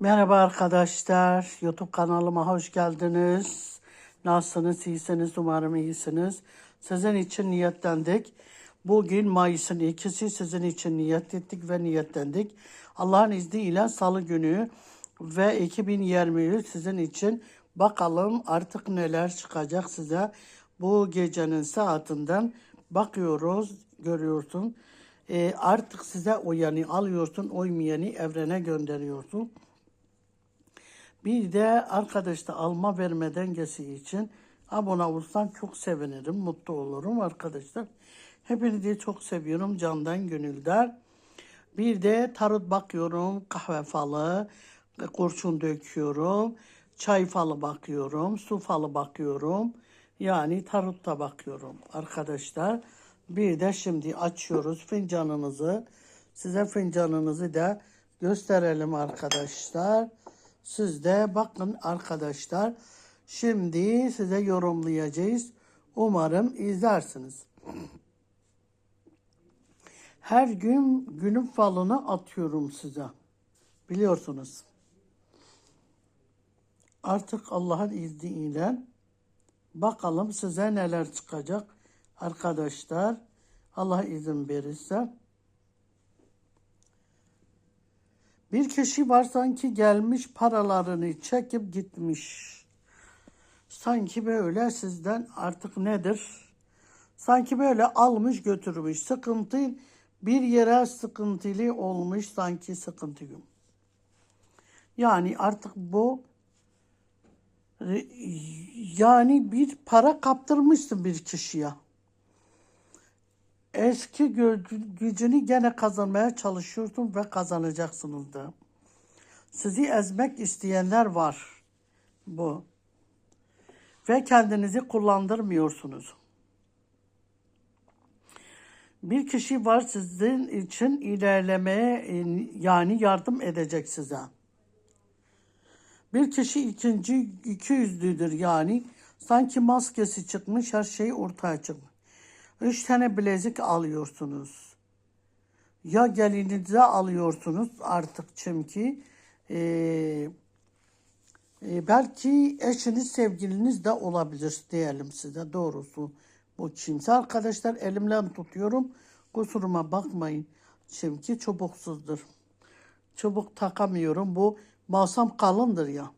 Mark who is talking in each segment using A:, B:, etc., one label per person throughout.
A: Merhaba arkadaşlar. YouTube kanalıma hoş geldiniz. Nasılsınız? İyisiniz. Umarım iyisiniz. Sizin için niyetlendik. Bugün Mayıs'ın ikisi sizin için niyet ettik ve niyetlendik. Allah'ın izniyle salı günü ve 2023 sizin için bakalım artık neler çıkacak size. Bu gecenin saatinden bakıyoruz, görüyorsun. Ee, artık size uyanı alıyorsun, uymayanı evrene gönderiyorsun. Bir de arkadaşta alma verme dengesi için abone olursan çok sevinirim, mutlu olurum arkadaşlar. Hepinizi çok seviyorum candan gönülden. Bir de tarot bakıyorum, kahve falı, kurşun döküyorum, çay falı bakıyorum, su falı bakıyorum. Yani tarutta bakıyorum arkadaşlar. Bir de şimdi açıyoruz fincanınızı. Size fincanınızı da gösterelim arkadaşlar. Siz de bakın arkadaşlar. Şimdi size yorumlayacağız. Umarım izlersiniz. Her gün günün falını atıyorum size. Biliyorsunuz. Artık Allah'ın izniyle bakalım size neler çıkacak arkadaşlar. Allah izin verirse. Bir kişi var sanki gelmiş paralarını çekip gitmiş. Sanki böyle sizden artık nedir? Sanki böyle almış götürmüş. Sıkıntı bir yere sıkıntılı olmuş sanki sıkıntı. Yani artık bu yani bir para kaptırmışsın bir kişiye. Eski gücünü gene kazanmaya çalışıyorsun ve kazanacaksınız da. Sizi ezmek isteyenler var bu. Ve kendinizi kullandırmıyorsunuz. Bir kişi var sizin için ilerlemeye yani yardım edecek size. Bir kişi ikinci iki yüzlüdür yani sanki maskesi çıkmış her şey ortaya çıkmış. Üç tane bilezik alıyorsunuz. Ya gelinize alıyorsunuz artık çünkü e, e, belki eşiniz sevgiliniz de olabilir diyelim size doğrusu. Bu kimse arkadaşlar elimden tutuyorum. Kusuruma bakmayın. Çünkü çubuksuzdur. Çubuk takamıyorum. Bu masam kalındır ya.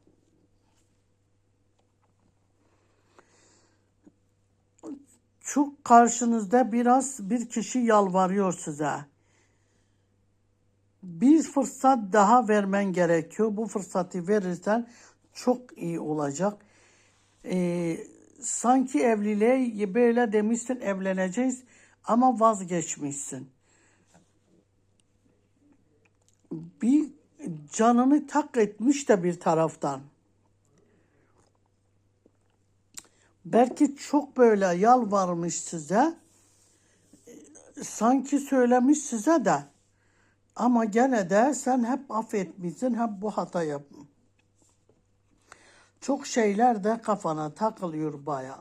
A: Şu karşınızda biraz bir kişi yalvarıyor size. Bir fırsat daha vermen gerekiyor. Bu fırsatı verirsen çok iyi olacak. Ee, sanki evliliğe böyle demişsin evleneceğiz ama vazgeçmişsin. Bir canını tak etmiş de bir taraftan. Belki çok böyle yalvarmış size. Sanki söylemiş size de. Ama gene de sen hep affetmişsin, hep bu hata yapın. Çok şeyler de kafana takılıyor baya.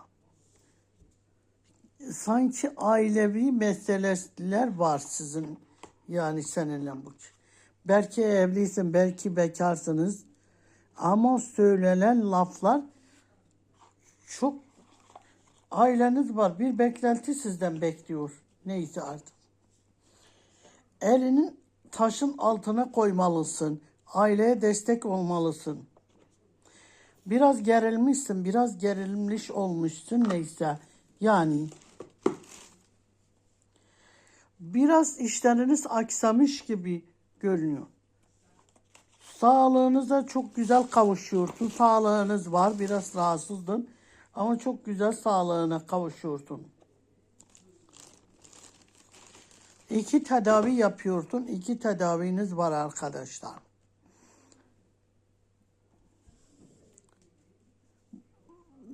A: Sanki ailevi meseleler var sizin yani seninle bu. Belki evlisin, belki bekarsınız. Ama söylenen laflar çok aileniz var. Bir beklenti sizden bekliyor. Neyse artık. Elinin taşın altına koymalısın. Aileye destek olmalısın. Biraz gerilmişsin, biraz gerilmiş olmuşsun neyse. Yani biraz işleriniz aksamış gibi görünüyor. Sağlığınıza çok güzel kavuşuyorsun. Sağlığınız var, biraz rahatsızdın. Ama çok güzel sağlığına kavuşuyorsun. İki tedavi yapıyorsun. İki tedaviniz var arkadaşlar.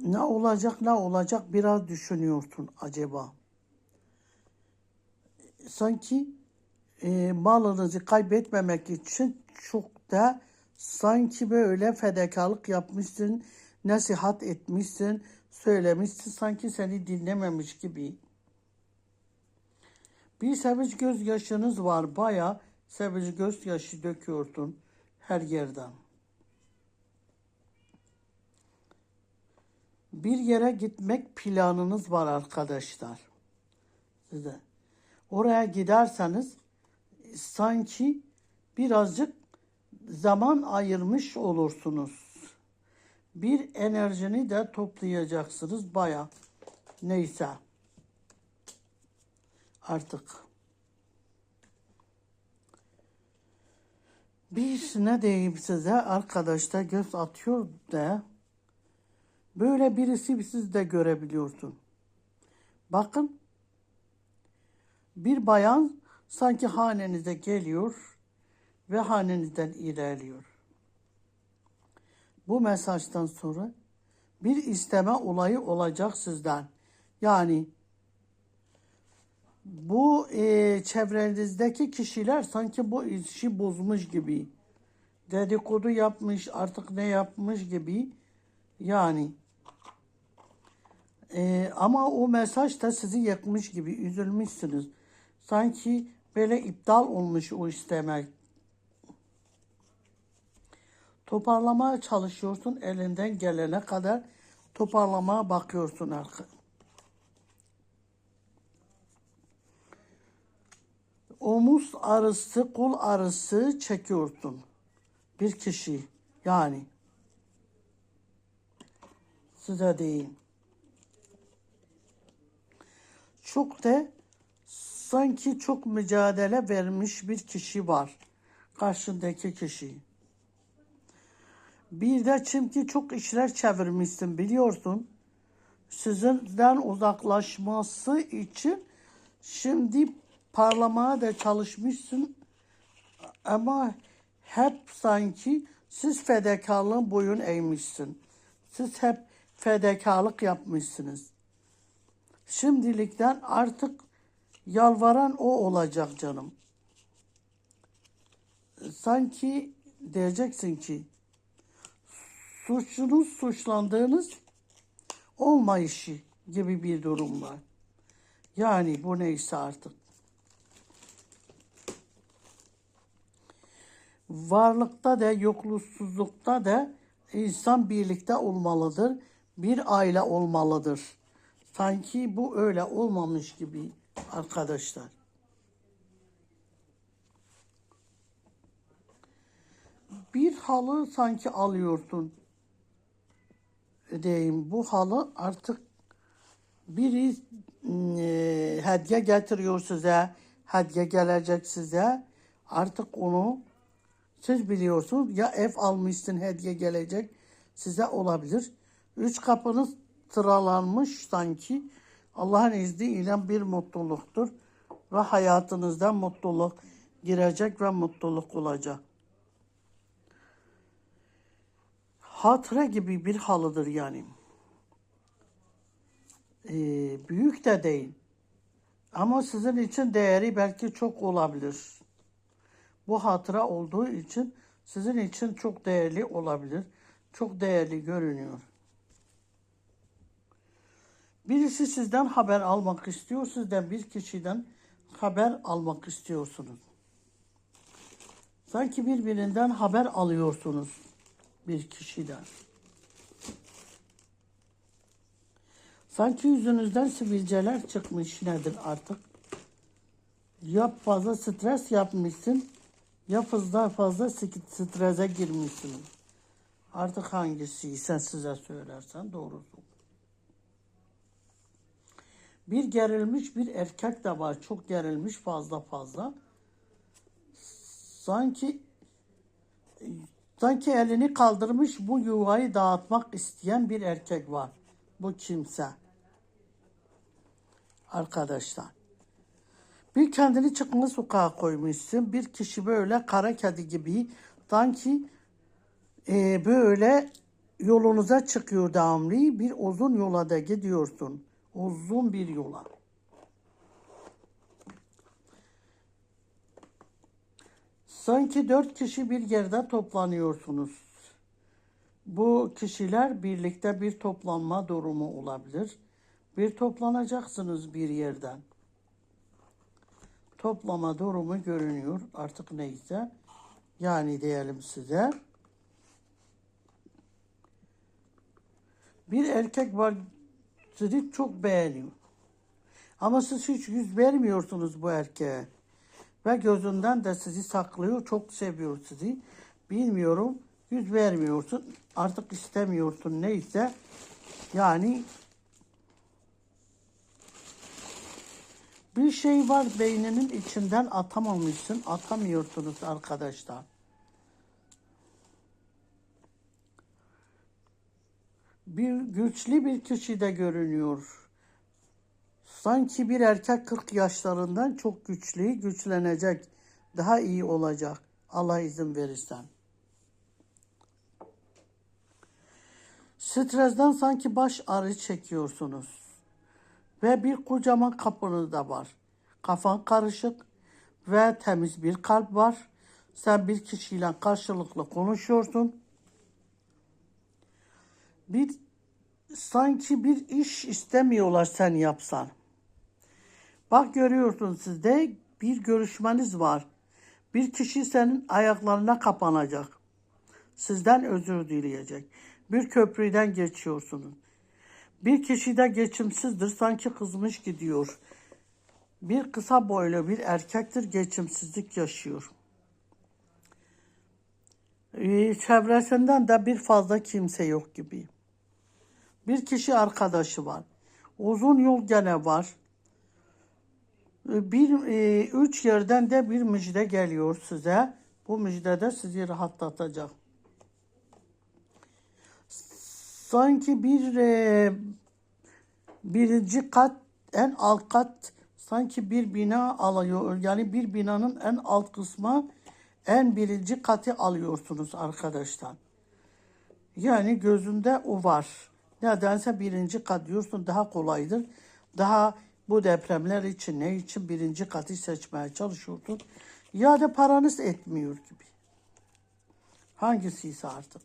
A: Ne olacak ne olacak biraz düşünüyorsun acaba. Sanki e, malınızı kaybetmemek için çok da sanki böyle fedakarlık yapmışsın, nasihat etmişsin, söylemişsin sanki seni dinlememiş gibi. Bir sevinç gözyaşınız var baya sevinç gözyaşı döküyorsun her yerden. Bir yere gitmek planınız var arkadaşlar. Size. Oraya giderseniz sanki birazcık zaman ayırmış olursunuz. Bir enerjini de toplayacaksınız baya. Neyse. Artık. Bir ne diyeyim size arkadaşlar göz atıyor da böyle birisi siz de görebiliyorsun. Bakın bir bayan sanki hanenize geliyor ve hanenizden ilerliyor. Bu mesajdan sonra bir isteme olayı olacak sizden. Yani bu e, çevrenizdeki kişiler sanki bu işi bozmuş gibi. Dedikodu yapmış, artık ne yapmış gibi. Yani e, ama o mesaj da sizi yakmış gibi üzülmüşsünüz. Sanki böyle iptal olmuş o istemek. Toparlamaya çalışıyorsun elinden gelene kadar toparlamaya bakıyorsun arka. Omuz arısı, kul arısı çekiyorsun. Bir kişi yani. Size diyeyim. Çok da sanki çok mücadele vermiş bir kişi var. Karşındaki kişi. Bir de çünkü çok işler çevirmişsin biliyorsun. Sizden uzaklaşması için şimdi parlamaya da çalışmışsın. Ama hep sanki siz fedakarlığın boyun eğmişsin. Siz hep fedakarlık yapmışsınız. Şimdilikten artık yalvaran o olacak canım. Sanki diyeceksin ki suçunuz suçlandığınız olmayışı gibi bir durum var. Yani bu neyse artık. Varlıkta da yokluksuzlukta da insan birlikte olmalıdır. Bir aile olmalıdır. Sanki bu öyle olmamış gibi arkadaşlar. Bir halı sanki alıyorsun. Diyeyim bu halı artık biri e, hediye getiriyor size. Hediye gelecek size. Artık onu siz biliyorsunuz. Ya ev almışsın hediye gelecek size olabilir. Üç kapınız sıralanmış sanki. Allah'ın izniyle bir mutluluktur. Ve hayatınızda mutluluk girecek ve mutluluk olacak. Hatıra gibi bir halıdır yani. Ee, büyük de değil. Ama sizin için değeri belki çok olabilir. Bu hatıra olduğu için sizin için çok değerli olabilir. Çok değerli görünüyor. Birisi sizden haber almak istiyor. Sizden bir kişiden haber almak istiyorsunuz. Sanki birbirinden haber alıyorsunuz bir kişiden. Sanki yüzünüzden sivilceler çıkmış nedir artık? Ya fazla stres yapmışsın ya fazla fazla strese girmişsiniz. Artık hangisiyse size söylersen doğrusu. Bir gerilmiş bir erkek de var. Çok gerilmiş fazla fazla. Sanki sanki elini kaldırmış bu yuvayı dağıtmak isteyen bir erkek var. Bu kimse. Arkadaşlar. Bir kendini çıkma sokağa koymuşsun. Bir kişi böyle kara kedi gibi sanki e, böyle yolunuza çıkıyor devamlı. Bir uzun yola da gidiyorsun. Uzun bir yola. Sanki dört kişi bir yerde toplanıyorsunuz. Bu kişiler birlikte bir toplanma durumu olabilir. Bir toplanacaksınız bir yerden. Toplama durumu görünüyor artık neyse. Yani diyelim size. Bir erkek var sizi çok beğeniyor. Ama siz hiç yüz vermiyorsunuz bu erkeğe. Ve gözünden de sizi saklıyor, çok seviyor sizi. Bilmiyorum, yüz vermiyorsun, artık istemiyorsun neyse. Yani bir şey var beyninin içinden atamamışsın, atamıyorsunuz arkadaşlar. Bir güçlü bir kişi de görünüyor. Sanki bir erkek 40 yaşlarından çok güçlü, güçlenecek, daha iyi olacak. Allah izin verirsen. Stresten sanki baş ağrı çekiyorsunuz. Ve bir kocaman kapınız da var. Kafan karışık ve temiz bir kalp var. Sen bir kişiyle karşılıklı konuşuyorsun. Bir sanki bir iş istemiyorlar sen yapsan. Bak görüyorsun sizde bir görüşmeniz var. Bir kişi senin ayaklarına kapanacak. Sizden özür dileyecek. Bir köprüden geçiyorsunuz. Bir kişi de geçimsizdir sanki kızmış gidiyor. Bir kısa boylu bir erkektir geçimsizlik yaşıyor. Ee, çevresinden de bir fazla kimse yok gibi. Bir kişi arkadaşı var. Uzun yol gene var. Bir e, üç yerden de bir müjde geliyor size. Bu müjde de sizi rahatlatacak. Sanki bir e, birinci kat en alt kat sanki bir bina alıyor. Yani bir binanın en alt kısmı en birinci katı alıyorsunuz arkadaşlar. Yani gözünde o var. Nedense birinci kat diyorsun daha kolaydır. Daha bu depremler için ne için birinci katı seçmeye çalışıyordun. Ya da paranız etmiyor gibi. Hangisiyse artık.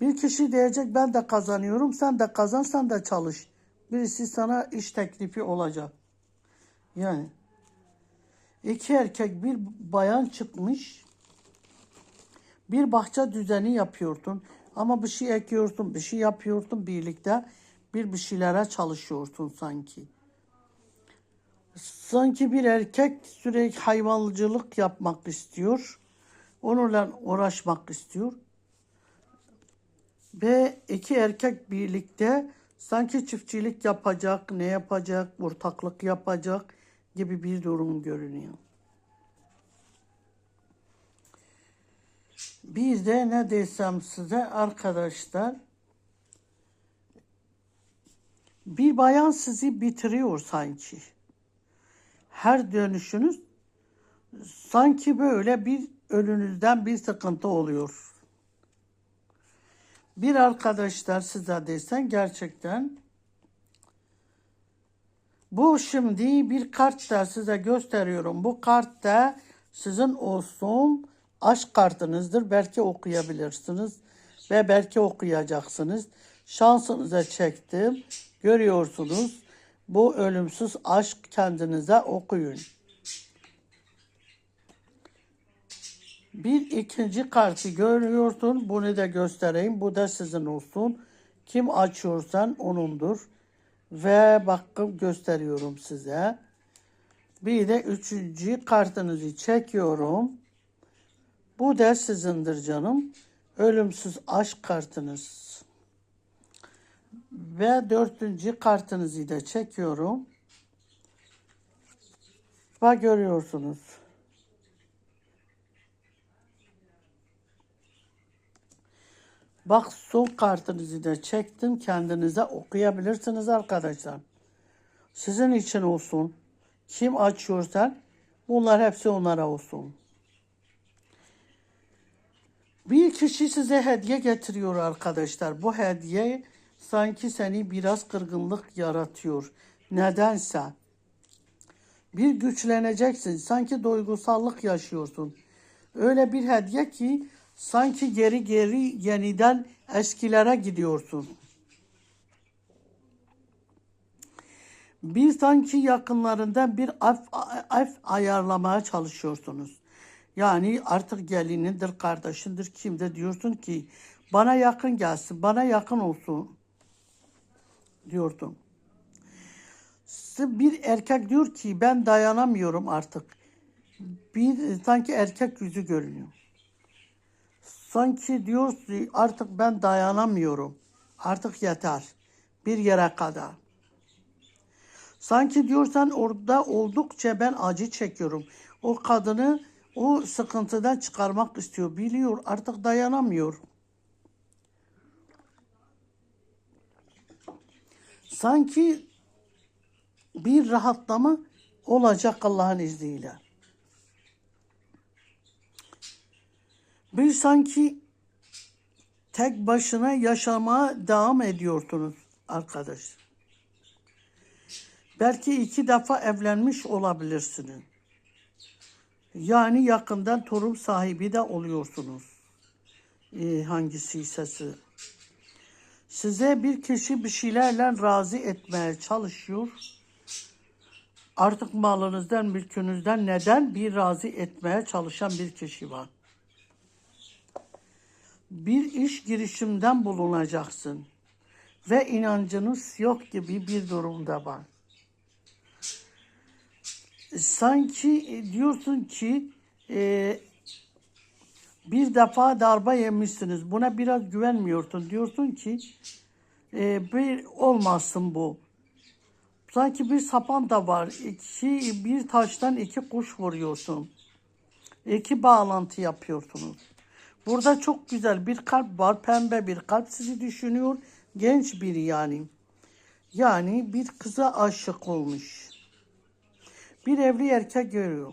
A: Bir kişi diyecek ben de kazanıyorum sen de kazan sen de çalış. Birisi sana iş teklifi olacak. Yani iki erkek bir bayan çıkmış. Bir bahçe düzeni yapıyordun. Ama bir şey ekiyorsun, bir şey yapıyordun birlikte. Bir bir şeylere çalışıyorsun sanki. Sanki bir erkek sürekli hayvancılık yapmak istiyor. Onunla uğraşmak istiyor. Ve iki erkek birlikte sanki çiftçilik yapacak, ne yapacak, ortaklık yapacak gibi bir durum görünüyor. Bir de ne desem size arkadaşlar bir bayan sizi bitiriyor sanki. Her dönüşünüz sanki böyle bir önünüzden bir sıkıntı oluyor. Bir arkadaşlar size desen gerçekten bu şimdi bir kart da size gösteriyorum. Bu kart da sizin olsun aşk kartınızdır. Belki okuyabilirsiniz ve belki okuyacaksınız. Şansınıza çektim. Görüyorsunuz. Bu ölümsüz aşk kendinize okuyun. Bir ikinci kartı görüyorsun. Bunu da göstereyim. Bu da sizin olsun. Kim açıyorsan onundur. Ve bakın gösteriyorum size. Bir de üçüncü kartınızı çekiyorum. Bu da sizindir canım. Ölümsüz aşk kartınız. Ve dördüncü kartınızı da çekiyorum. Bak görüyorsunuz. Bak son kartınızı da çektim. Kendinize okuyabilirsiniz arkadaşlar. Sizin için olsun. Kim açıyorsa bunlar hepsi onlara olsun. Bir kişi size hediye getiriyor arkadaşlar. Bu hediye sanki seni biraz kırgınlık yaratıyor. Nedense. Bir güçleneceksin. Sanki duygusallık yaşıyorsun. Öyle bir hediye ki sanki geri geri yeniden eskilere gidiyorsun. Bir sanki yakınlarından bir af, af ayarlamaya çalışıyorsunuz. Yani artık gelinindir, kardeşindir, kimde diyorsun ki bana yakın gelsin, bana yakın olsun diyordun. Bir erkek diyor ki ben dayanamıyorum artık. Bir sanki erkek yüzü görünüyor. Sanki diyor ki artık ben dayanamıyorum. Artık yeter. Bir yere kadar. Sanki diyorsan orada oldukça ben acı çekiyorum. O kadını o sıkıntıdan çıkarmak istiyor. Biliyor artık dayanamıyor. Sanki bir rahatlama olacak Allah'ın izniyle. Bir sanki tek başına yaşamaya devam ediyorsunuz arkadaş. Belki iki defa evlenmiş olabilirsiniz. Yani yakından torun sahibi de oluyorsunuz. Ee, hangisi ise siz. Size bir kişi bir şeylerle razı etmeye çalışıyor. Artık malınızdan, mülkünüzden neden bir razı etmeye çalışan bir kişi var. Bir iş girişimden bulunacaksın ve inancınız yok gibi bir durumda var. Sanki diyorsun ki e, bir defa darbe yemişsiniz. Buna biraz güvenmiyorsun. Diyorsun ki e, bir olmasın bu. Sanki bir sapan da var. İki, bir taştan iki kuş vuruyorsun. İki bağlantı yapıyorsunuz. Burada çok güzel bir kalp var. Pembe bir kalp sizi düşünüyor. Genç biri yani. Yani bir kıza aşık olmuş. Bir evli erkek görüyor.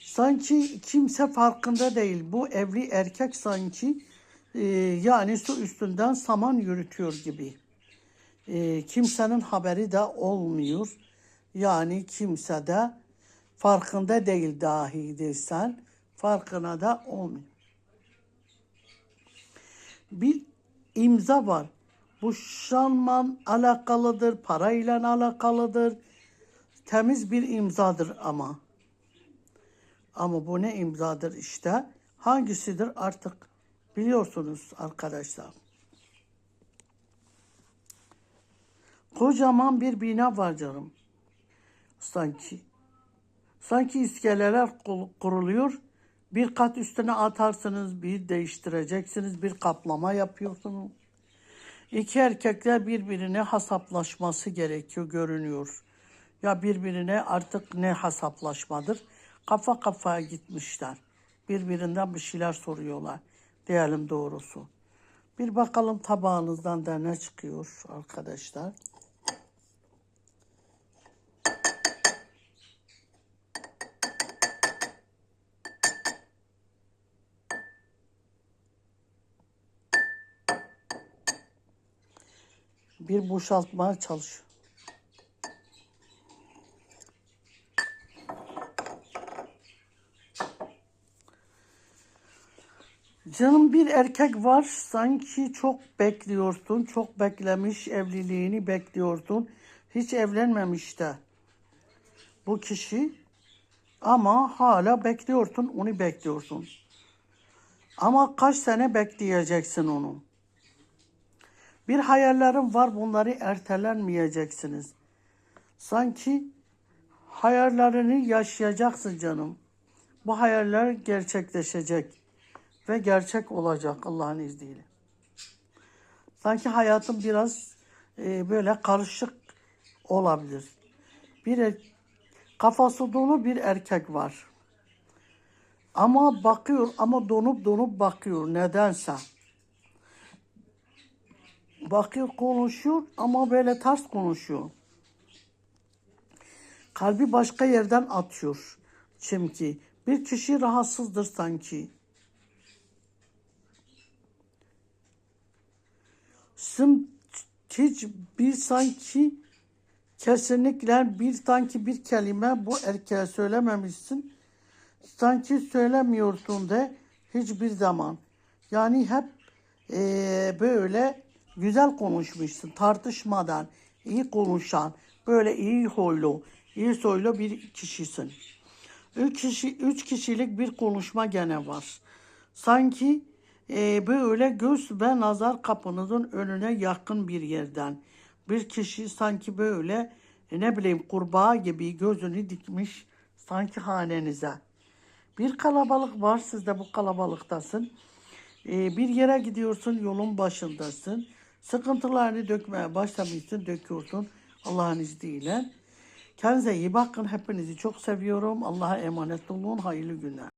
A: Sanki kimse farkında değil. Bu evli erkek sanki e, yani su üstünden saman yürütüyor gibi. E, kimsenin haberi de olmuyor. Yani kimse de farkında değil dahi desen farkına da olmuyor. Bir imza var. Bu şanman alakalıdır, parayla alakalıdır. Temiz bir imzadır ama. Ama bu ne imzadır işte? Hangisidir artık biliyorsunuz arkadaşlar. Kocaman bir bina var canım. Sanki. Sanki iskeleler kuruluyor. Bir kat üstüne atarsınız, bir değiştireceksiniz, bir kaplama yapıyorsunuz. İki erkekler birbirine hasaplaşması gerekiyor, görünüyor. Ya birbirine artık ne hasaplaşmadır? Kafa kafaya gitmişler. Birbirinden bir şeyler soruyorlar. Diyelim doğrusu. Bir bakalım tabağınızdan da ne çıkıyor arkadaşlar. Bir boşaltmaya çalış. Canım bir erkek var sanki çok bekliyorsun, çok beklemiş evliliğini bekliyorsun. Hiç evlenmemiş de bu kişi ama hala bekliyorsun, onu bekliyorsun. Ama kaç sene bekleyeceksin onu? Bir hayallerim var bunları ertelenmeyeceksiniz. Sanki hayallerini yaşayacaksın canım. Bu hayaller gerçekleşecek ve gerçek olacak Allah'ın izniyle. Sanki hayatım biraz e, böyle karışık olabilir. Bir er, kafası dolu bir erkek var. Ama bakıyor ama donup donup bakıyor nedense. Bakıyor konuşuyor ama böyle ters konuşuyor. Kalbi başka yerden atıyor. Çünkü bir kişi rahatsızdır sanki. Sım hiç bir sanki kesinlikle bir sanki bir kelime bu erkeğe söylememişsin. Sanki söylemiyorsun de hiçbir zaman. Yani hep e, böyle güzel konuşmuşsun tartışmadan iyi konuşan böyle iyi huylu İyi soylu bir kişisin. Üç, kişi, üç kişilik bir konuşma gene var. Sanki e, böyle göz ve nazar kapınızın önüne yakın bir yerden. Bir kişi sanki böyle e, ne bileyim kurbağa gibi gözünü dikmiş sanki hanenize. Bir kalabalık var, siz de bu kalabalıktasın. Ee, bir yere gidiyorsun, yolun başındasın. Sıkıntılarını dökmeye başlamışsın, döküyorsun Allah'ın izniyle. Kendinize iyi bakın, hepinizi çok seviyorum. Allah'a emanet olun, hayırlı günler.